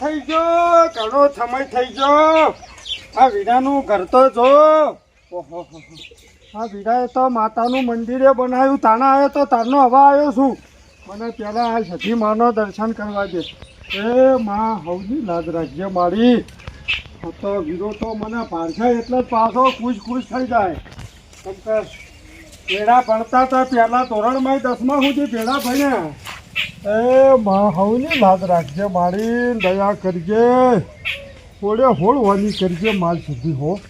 થઈ ગયો, ઘણો સમય થઈ ગયો. આ વીરાનું ઘર તો જો. ઓહો આ વીરાએ તો માતાનું મંદિરે બનાવ્યું તાણા આવ્યો તો તારનો હવા આવ્યો છું. મને પહેલાં આ સતી માનો દર્શન કરવા દે. એ માં હવની લાજ રાખજે મારી. તો વીરો તો મને પારખે એટલે જ પાછો ખુશ ખુશ થઈ જાય. કેમ કે ભેડા ભણતા હતા પહેલાં ધોરણમાં દસમા સુધી ભેડા ભણ્યા. એ હવની લાદ રાખજે, મારી દયા કરજે. હોળે હોળ વાની કરજે માલ સુધી, હો.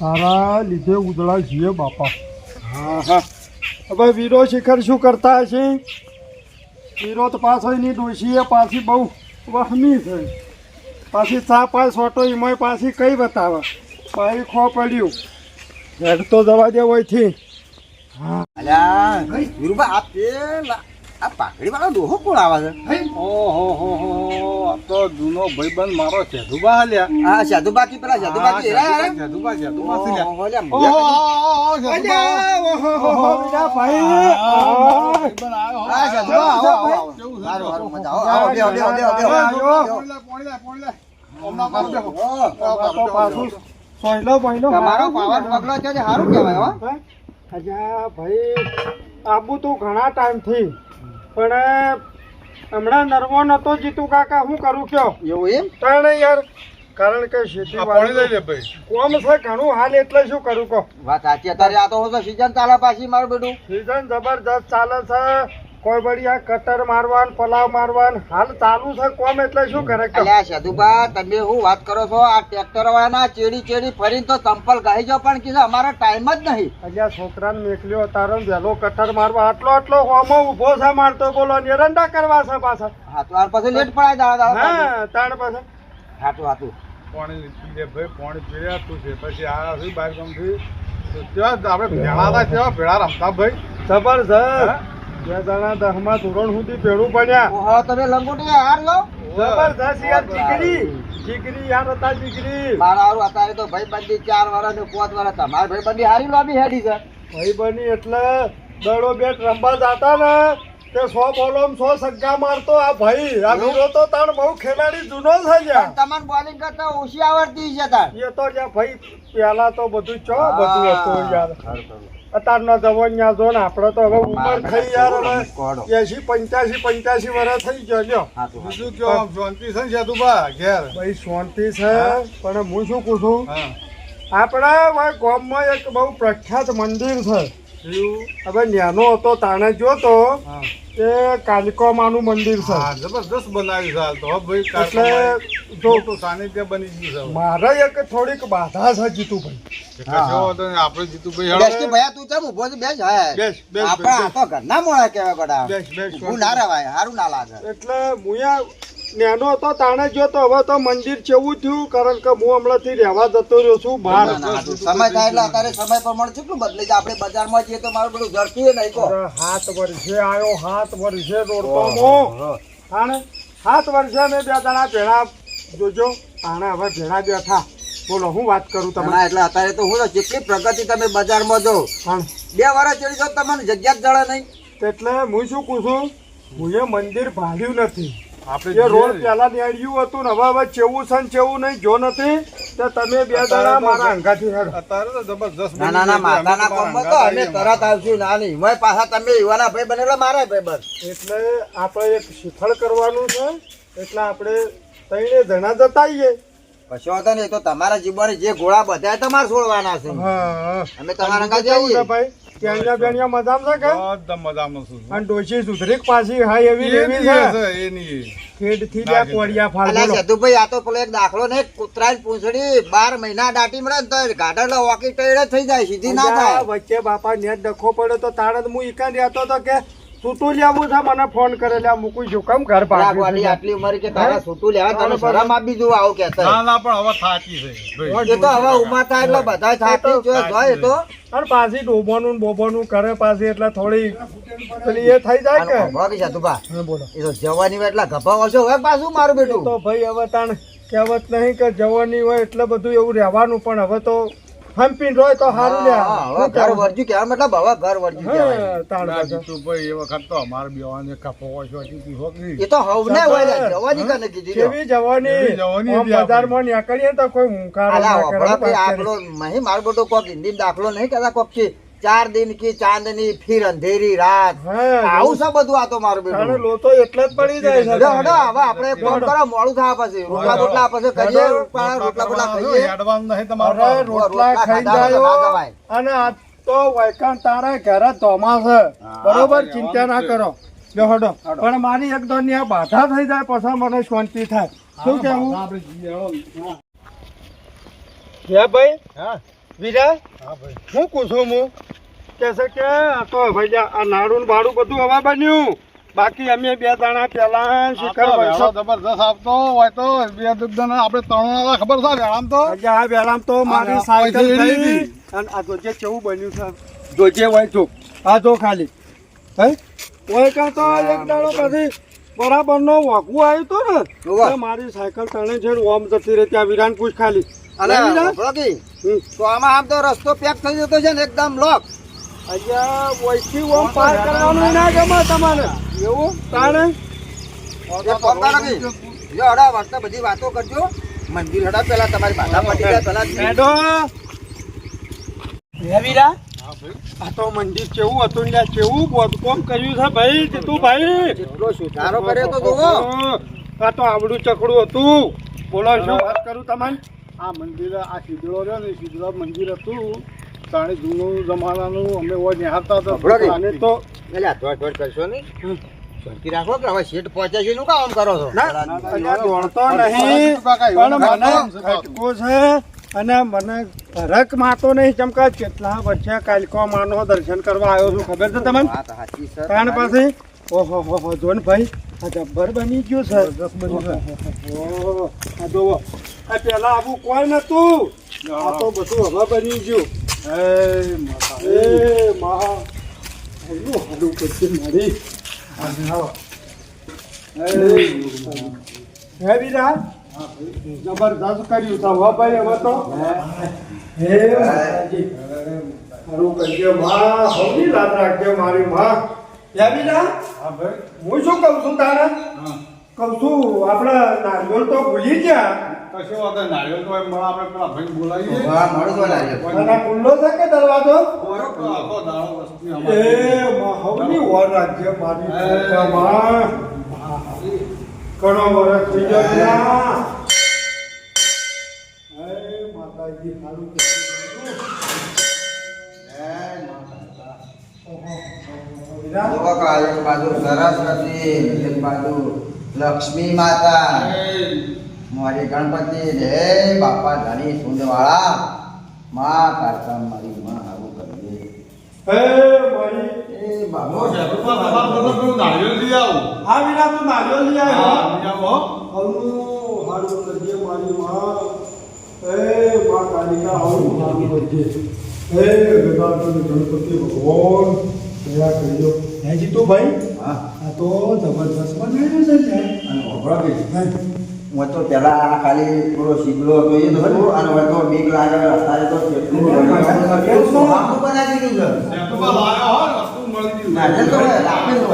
તારા લીધે ઉદળા જીએ બાપા. હા હા. હવે વીરો શિખર શું કરતા હશે? વીરો તો પાછો એની ડોશીએ પાછી બહુ વહમી છે પાછી ચા પાસ સોટો એમાં પાછી કઈ બતાવે? પાછી ખો પડ્યું. ઘેર તો જવા દે હા. અલ્યા વીરુભા આ પેલા આ પાઘડી વાળો ડોહો કોણ આવે છે? ઓહો હો તો જૂનો ભાઈબંધ મારો સેધુબા હાલ્યા. હા સાધુ બાકી પેલા સેધુબા ઓહો, સેધુબા હા, આવો, આવો, આવો. સારું, સારું, મજા, આવો, આવો, બેહો, બેહો, બેહો, બેહો. તમારો પાવર પગલો છે સારું કહેવાય હો. અજા ભાઈ આબુ તું ઘણા ટાઈમથી પણ હમણાં નરવો નતો જીતુ કાકા હું કરું કયો? એવું એમ? તાણે યાર કારણ કે ખેતી કોમ છે ઘણું હાલ એટલે શું કરું કહો? વાત સાચી અત્યારે આ તો સીઝન ચાલે પાછી મારું બેટું સીઝન જબરજસ્ત ચાલે છે. કોઈ બળી આ કટર મારવાન પલાવ મારવાન હાલ ચાલુ છે કોમ એટલે શું કરે? અલ્યા સાધુબા તમે હું વાત કરો છો? આ ટ્રેક્ટર વાળાના ચેડી ચેડી ફરીને તો ચંપલ ગાઈ જો પણ કીધું અમારો ટાઈમ જ નહીં. અલ્યા છોકરાને મેકલ્યો તારો વહેલો કટર મારવા આટલો આટલો હોમો ઊભો છે મારતો બોલો ને એરંડા કરવા છે પાછા. હા તો આર પછી લેટ પડાય દાડા હા તાણ પાછા. હાતું હાટું પાણી પી ભાઈ પાણી પી તું છે. પછી આ શું બાર ગામથી? આપણે ભેળા હતા ભેળા રમતા ભાઈ. જબરજસ્ત. બે ધોરણ સુધી ભેળું પડ્યા હા તમે લંગોટી હાર લો જબરજસ્ત યાર ચીકરી ચીકરી યાર હતા ચીકરી મારા હારું અત્યારે તો ભાઈ બંદી ચાર વર્ષ ને પાંચ વર્ષ તમારે બંદી હારી લોબી હેડી છે. ભાઈ બની એટલે દડો બેટ રમવા જાતા ને તે સો બોલો સો સગ્ગા મારતો આ ભાઈ. આ વીરો તો તાણ બહુ ખેલાડી જૂનો થઈ જ્યાં તમને બોલિંગ કરતા ઓછી આવડતી છે તાર. એ તો જ્યાં ભાઈ પેલા તો બધું ચો બધું હતું યાર. અત્યારનો જવાન ન્યા જો ને આપણે તો હવે ઉંમર થઈ યાર હવે એસી પંચ્યાસી પંચ્યાસી વર્ષ થઈ ગયો લ્યો. બીજું કયો? શાંતિ છે ને સેતુભા ઘેર? ભાઈ શાંતિ છે પણ હું શું પૂછું? આપડે આપણા ગામમાં એક બહુ પ્રખ્યાત મંદિર છે? હવે ન્યાનો હતો તાણે જોતો એ કાલિકોમાનું મંદિર છે. જબરદસ્ત બનાવ્યું છે હાલ તો. ભાઈ એટલે જો તો સાનિધ્ય બની ગયું છે મારે એક થોડીક બાધા છે જીતુભાઈ. હવે. કશો વાંધો નહીં, આપણે જીતુભાઈ બેસ કે તું ચમ ઊભો છે? બેસ હા. બેસ, બેસ, આપણે આ બેસ. તો ઘરના મોણા કહેવાય ગોડા. બેસ, બેસ, ના રહેવાય સારું ના લાગે. એટલે મુયા નેનો હતો તાણે જોતો હવે તો મંદિર જેવું થયું કારણ કે હું હમણાંથી રહેવા જતો રહ્યો છું બહાર. સમય થાય એટલે અત્યારે સમય પ્રમાણે કેટલું બદલે છે આપણે બજારમાં જઈએ તો મારું બધું ઝડપી નહીં અરે હાથ વર્ષે આવ્યો હાથ વર્ષે દોડતો મો તાણે હાથ વર્ષે મેં બે દાણા ભેળા જોજો તાણે હવે ભેળા બેઠા. બોલો હું વાત કરું તમને? તમે એટલે અત્યારે તો હું જેટલી પ્રગતિ તમે બજારમાં જો બે વર્ષ ચડી જાઓ તમને જગ્યા જ જડે નહીં. એટલે હું શું કહું છું? હું એ મંદિર ભાડ્યું નથી. આપણે જે રોડ પહેલા નેડ્યું હતું ને હવે હવે ચેવું છે ને ચેવું નહીં જો નથી તો તમે બે દાડા મારા અંગાથી હેડો. અત્યારે તો જબરદસ્ત ના ના. માતાના અમે તો અમે તરત આવશું ના નહીં મેં પાછા તમે યુવાના ભાઈ બનેલા મારા ભાઈ બસ. એટલે આપણે એક શિખળ કરવાનું છે એટલે આપણે ત્રણે જણા જતા આવીએ. કશો વાંધો નહીં તો તમારા જીવવાની જે ગોળા બધા તમારે છોડવાના છે. અમે તમારા છે જઈએ કેણિયા બેણિયા મજામાં છે કે એકદમ મજામાં છું. અને ડોશી સુધરીક પાછી હા એવી એવી નહીં છે છે, એ નહીં. લ્યા કોળિયા ફાળ અલા બોલો. સતુભાઈ આ તો પેલો એક દાખલો ને કૂતરાની પૂંછડી બાર મહિના દાટી મળે તો વોકી ટયડે થઈ જાય સીધી ના થાય વચ્ચે બાપા નેટ ડખો પડ્યો તો તારે જ હું ઈકાન રહેતો તો કે છૂટું લેવું છે મને ફોન કરે લ્યા મૂકું છું કેમ ઘર આટલી ઉંમરે કે તારા છૂટું લેવા તને શરમ આપી દઉં આવું કહેતા ના ના પણ હવે થાકી છે. એ તો હવે ઉમા થાય એટલે બધા થાકી જો જોય તો. અને પાછી ડોબોનું બોબોનું કરે પાછી એટલે થોડી પેલી એ થઈ જાય કે? ભાગી જા તું બોલો. એ તો જવાની હોય એટલે ગભા વર્ષો હવે પાછું મારું તો ભાઈ હવે તાણ કહેવત નહીં કે જવાની હોય એટલે બધું એવું રહેવાનું પણ હવે તો હંપીને રોય તો સારું લે હવે ઘર વર્જુ કે મતલબ હવે ઘર વર્જુ કે તાણ ના, બધા. જીતુભાઈ, એ વખત તો અમારે બેવાને કપો છો છે, હોક એ તો હવને હોય લે, જવાની કને કીધી. કેવી જવાની. જવાની બજારમાં નીકળીએ તો કોઈ હુંકાર ના કરે, વભળો કે વાત આ કરે. પેલો મહી મારો બેટો કોક હિન્દી દાખલો નહીં કેતા કોક કે ચાર દિન કી ચાંદની ફિર અંધેરી રાત. આવું છે બધું આ તો મારું બેટું. લોતો એટલે જ પડી જાય છે. હડો, હવે આપણે ફોન કરો મોડું થાય પછી. રોટલા બોટલા પછી કરીએ રોટલા બોટલા ખાઈએ. એડવાન્સ નહીં તમારે રોટલા ખાઈ જાયો. અને આ તો વૈકાન તારા ઘરે ધોમા છે બરોબર? ચિંતા ના કરો. જો હડો. પણ મારી એક દોની આ બાધા થઈ જાય પછી મને શાંતિ થાય. શું કેવું હે ભાઈ? હા. વિરા હા પૂછું હું? કે છે કે આ તો ભાઈ આ નાડું ભાડું બધું હવા બન્યું. બાકી અમે બે દાણા પેલા શિખર તો જબરદસ્ત આપતો હોય તો બે દુગ્ધને આપણે ત્રણ ખબર છે વેળામ તો? આ વેળામ તો મારી સાયકલ થઈ. અને આ જોજે કેવું બન્યું છે? જોજે હોય જો આ જો ખાલી. હે? ઓય કાં તો એક દાડો પછી બરાબર નો વાગવું આવ્યું તો ને. મારી સાયકલ તણે છે ઓમ જતી રહી ત્યાં વિરાન પૂછ ખાલી. અને લઈ જા. વભળો કે, હમ. તો આમાં આમ તો રસ્તો પેક થઈ જતો છે ને એકદમ લોક અહીંયા વૈથી ઓમ પાર કરવાનું ના ગમે તમારે. એવું? તાણે? હડો, બધી વાતો કરજો. મંદિર હડા પેલા તમારી પડી જાય પેલા આ તો મંદિર કેવું હતું ને કેવું બોધકોમ કર્યું છે ભાઈ જીતું ભાઈ જેટલો સુધારો કર્યો તો આ તો આવડું ચકડું હતું. બોલો શું વાત કરું તમને આ મંદિર આ શીદળો રહ્યો ને શીદડો મંદિર હતું તાણે જૂનું જમાનાનું અમે હોય નિહાળતા હતા અને તો એટલે દોડ કરશો નહીં શાંતિ રાખો કે હવે શેઠ પહોંચ્યા છે એનું કામ કરો છો દોડતો નહીં પણ મને કામ છે પાછું. ખટકો છે અને મને રક માતો નહીં ચમકા કેટલા વર્ષે કાલકો માનો દર્શન કરવા આવ્યો છું ખબર છે તમને કારણ પછી ઓહો હો હો જોન ભાઈ આ જબ્બર બની ગયું છે. ઓહો, આ જોવો આ પેલા આવું કોઈ નતું આ તો બધું હવે બની ગયું. હે માતા. એ મહા. આયુ હાડું પછી મારી. હે વિરા? જબરદસ્ત કર્યું તા હો ભાઈ હવે તો. હે મારું કહીએ માં સૌની રાત રાખજે મારી માં. બીરા હા ભાઈ. હું શું કહું છું તારે? હા. કહું છું આપણે નારિયેળ તો ભૂલી ગયા. કશો વાંધો. નારિયેળ તો એમ મળે આપણે પેલા બોલાવીએ. હા, મળું તો. અને ખુલ્લો છે કે દરવાજો? આખો દાડો વસ્તી એ અમારી. ઓર રાજ્ય મારી માં ઘણો વરસ થઈ ગયો કે એક બાજુ સરસ્વતી એક બાજુ લક્ષ્મી માતા. મારી ગણપતિ રે બાપા ધણી સુંદવાળા માં કારકા મારી માં આવું કરીએ. હે મારી. એ બાબો હું બાબા પેલું નારિયેળ લઈ આવું. હા વિના તું નાળિયેર લઈ હા, આવ્યો લઈ આવો. હવનું હારું કરજે મારી માં. હે માં કાલિકા આવું હારું કરજે હે ગણપતિ ભગવાન. દયા કરજો હે જીતુભાઈ હા આ તો જબરદસ્ત બનાવ્યો છે ને અને ઓગળો કે હે. હું તો પેલા આ ખાલી થોડો શીગલો હતો એ તો હતું અને હવે તો બીક લાગે અત્યારે તો કેટલું બધું સોનાનું બનાવી દીધું છે વસ્તુ મળી ગઈ. નારિયેળ તો હોય, રાખેલું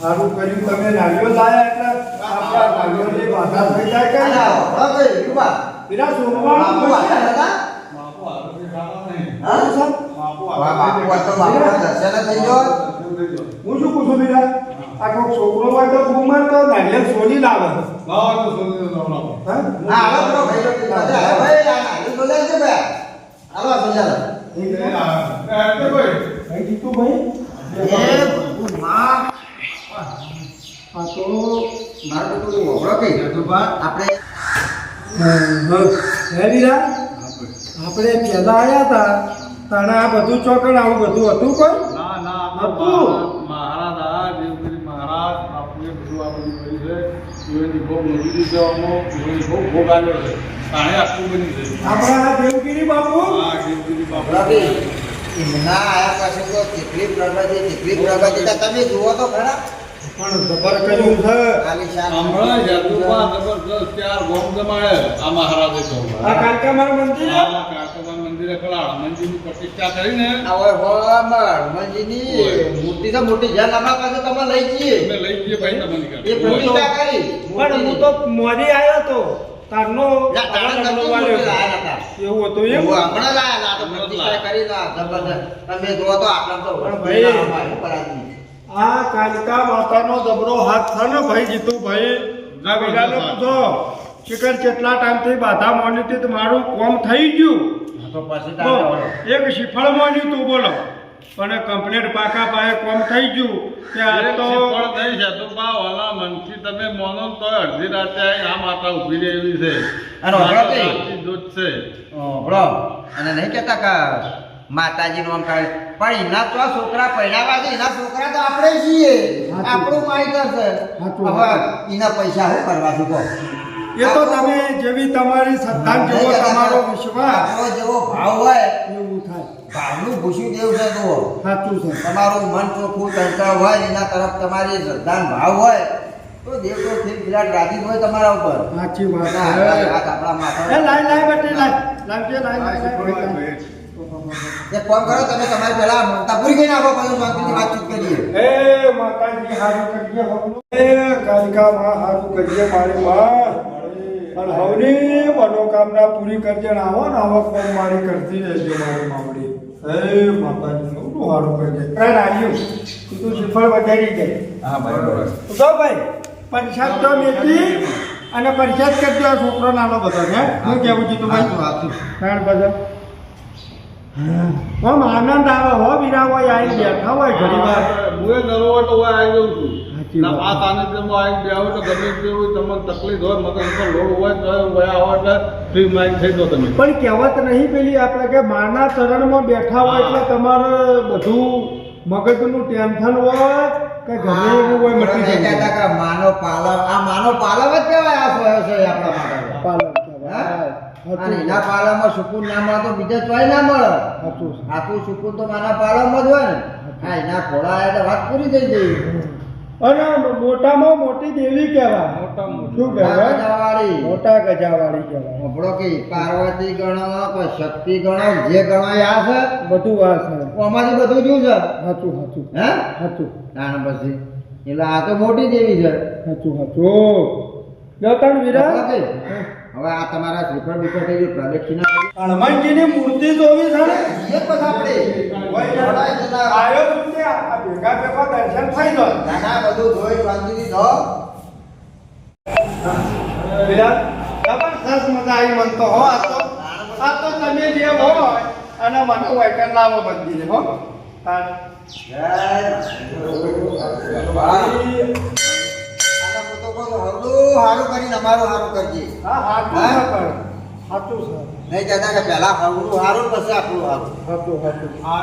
સારું કર્યું તમે લાગ્યો લાયા એટલે આપણા નારિયેળની બાધા થઈ જાય કે ના કે વિરુબા? વિરા બાપુ સોમવાર આવ્યા હતા? બાપુ નહીં. હા? વાહ, બાપુ તો બાપુના દર્શન થઈ ગયો શું પૂછું બીજા આ કોઈક છોકરો હોય તો બૂમર તો છોડી લાવે લાવો તો સોની લાવો. હે? હાલો પેલો ભાઈ બધા ભાઈ, બોલાય છે ભાઈ. હાલો, સમજાવો. એ આ, એ ભાઈ ભાઈ. ભાઈ એ માં તો મારું તો પેલું ઓગળો કે આપણે હે વીરા આપણે પહેલા આવ્યા હતા તાણે આ બધું ચોકડ આવું બધું હતું કોઈ? ના ના હતું. મહારાજ મહારાજ આ દેવગીરી મહારાજ બાપુએ બધું આ બધું કર્યું છે. એની બહુ છે અમો એની બહુ ભોગ આવ્યો છે. તાણે આખું બની છે. આપણા આ દેવગીરી બાપુ? હા દેવગીરી બાપુ. એમના આયા પાસે તો કેટલી પ્રગતિ કેટલી પ્રગતિ તમે જુઓ તો ખરા. પણ જબર કર્યું છે. હમણાં યાદવમાં જબરદસ્ત ચાર જમાડે આ મહારાજે કહ્યું આ કાલકા મારું મંદિર? આ કાકોબા મંદિર ખરા હનુમાનજીની પ્રતિષ્ઠા કરીને હનુમાનજીની મૂર્તિ તો મોટી જેમ અમારા પાસે તમે લઈ જઈએ. અમે લઈ જઈએ ભાઈ તમને એ પ્રતિષ્ઠા કરી. પણ હું તો મોરી આવ્યો હતો તારનો હતા. એવું હતું એમ? હમણાં લાયા હતા, આ તો પ્રતિષ્ઠા કરી ના, તમે જુઓ તો આટલા તો ભાઈ- ના અમારી પરાધીન. આ કાલિકા માતાનો જબરો હાથ છે ને ભાઈ જીતુભાઈ? ના, બીજાને પૂછો. શિખર કેટલા ટાઈમથી બાધા મોની હતી તો મારું કોમ થઈ ગયું. આ તો પછી એક શિફળ મોન્યું તું બોલો. પણ કમ્પ્લીટ પાકા પાસે કોમ થઈ ગયું. કે આ તો નહીં છે તો બા ઓલા મનથી તમે મોનો તો અડધી રાતે આ માતા ઊભી રહેલી છે. અને દૂધ છે. હોભળો. અને નહીં કહેતા કે માતાજી નું કાઢે પણ એના તો છોકરા પહેરાવા છે એના છોકરા તો આપણે છીએ. આપણું માહિતર છે. હવે એના પૈસા શું કરવા શું કહો. એ તો તમે જેવી તમારી શ્રદ્ધા જેવો તમારો વિશ્વાસ. જેવો ભાવ હોય એવું થાય. ભાવનું ભૂસ્યું દેવ છે તો. સાચું છે. તમારું મન ચોખ્ખું ચંચળ હોય એના તરફ તમારી શ્રદ્ધા ભાવ હોય તો દેવ તો ફીર વિરાટ રાજી હોય તમારા ઉપર. સાચી વાત. આપણા એ માથા લાઈ લાઈ બેટી લાઈ. લાવજે લાઈ લાઈ એક કરો તમે તમારી પહેલા મમતા પૂરી કરી નાખો પછી શાંતિથી વાતચીત કરીએ એ માતાજી હારું કરીએ. એ કાલિકા માં હારું કરીએ મારી માં. અને હવની મનોકામના પૂરી કરજે ને આવો ને આવો કોમ મારી કરતી રહેજો મારી મામડી. એ માતાજી નું હારું કરજે ત્રણ આવ્યું તું તો શ્રીફળ વધારી જાય હા બરાબર. તો ભાઈ પંચાયત તો મેથી અને પંચાયત કરજો આ છોકરો નાનો બધો હે? હું કેવું છું તું ભાઈ સાચું, કારણ બધો. આમ આનંદ આવે હો બીરા હોય આવી બેઠા હોય ઘણી વાર. મુએ નરો હોય તો હોય આવી જાઉં છું. વાત. આ સાનિધ્યમાં આવીને બેહો તો ગમે તે હોય તમને તકલીફ હોય મગજ ઉપર લોડ હોય તો વયા હોય એટલે ફ્રી માઇન્ડ થઈ દો તમે. પણ કહેવત નહીં પેલી આપણે કે માના ચરણમાં બેઠા હોય એટલે તમારે બધું મગજનું ટેન્શન હોય કે ગમે એવું હોય મટી જાય. કે માનવ પાલવ આ માનો પાલવ જ કહેવાય આ સોય છે આપણા માટે. પાલવ કહેવાય. અને એના પાલવમાં સુકૂન ના મળે તો બીજે ચોય ના મળે. સાચું. આખું સુકૂન તો માના પાલવમાં જ હોય ને. હા એના ખોળા એટલે વાત પૂરી થઈ ગઈ. અને મોટામાં મોટી દેવી કહેવાય. શું કહેવાય? મોટા ગજાવાળી. કહેવાય. આપણો કે પાર્વતી ગણો શક્તિ ગણો જે ગણો આ છે? બધું આ છે. અમારી બધું શું છે? હતું હતું. હે? હતું. ના પછી. એટલે આ તો મોટી દેવી છે. હતું હતું. જો તણ વીરા હવે આ તમારા શ્રીફળ બીફળ થઈ ગયું પ્રદક્ષિણા કરી હનુમાનજીની મૂર્તિ જોવી છે ને? એ પછી આપણે તે આ ભેગા ભેગા દર્શન થઈ ગયો. ના ના બધું જોઈ શાંતિથી જો. વિરાટ જબરદસ્ત મજા આવી મન તો હો આ તો. આ તો તમે જે હોય અને મને લાવો હો હા. હું. છું, હારું કરીને અમારું હારું કરજે હા છે. સાચું નહીં કહેતા કે પહેલા હવલું હારું પછી આપણું હારું. સાચું સાચું આ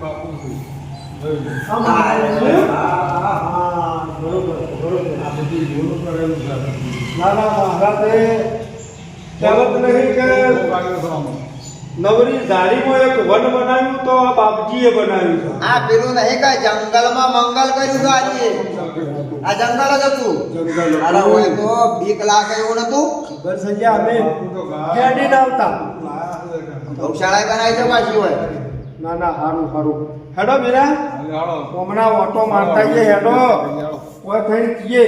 બાપુ નવરી ઝાડીમાં એક વન બનાવ્યું તો આ બાપજીએ બનાવ્યું છે આ પેલું નહીં કઈ જંગલમાં મંગલ કર્યું તો આજે. આ જંગલ જ હતું. જંગલ અરે હોય તો બીક લાગે એવું નતું. ખબર અમે. ખેડીને આવતા. બનાવી છે પાછી હોય ના ના હારું હારું. હેડો બીરા. હમણાં ઓટો મારતા હેડો. કોઈ ઓય થઈ જઈએ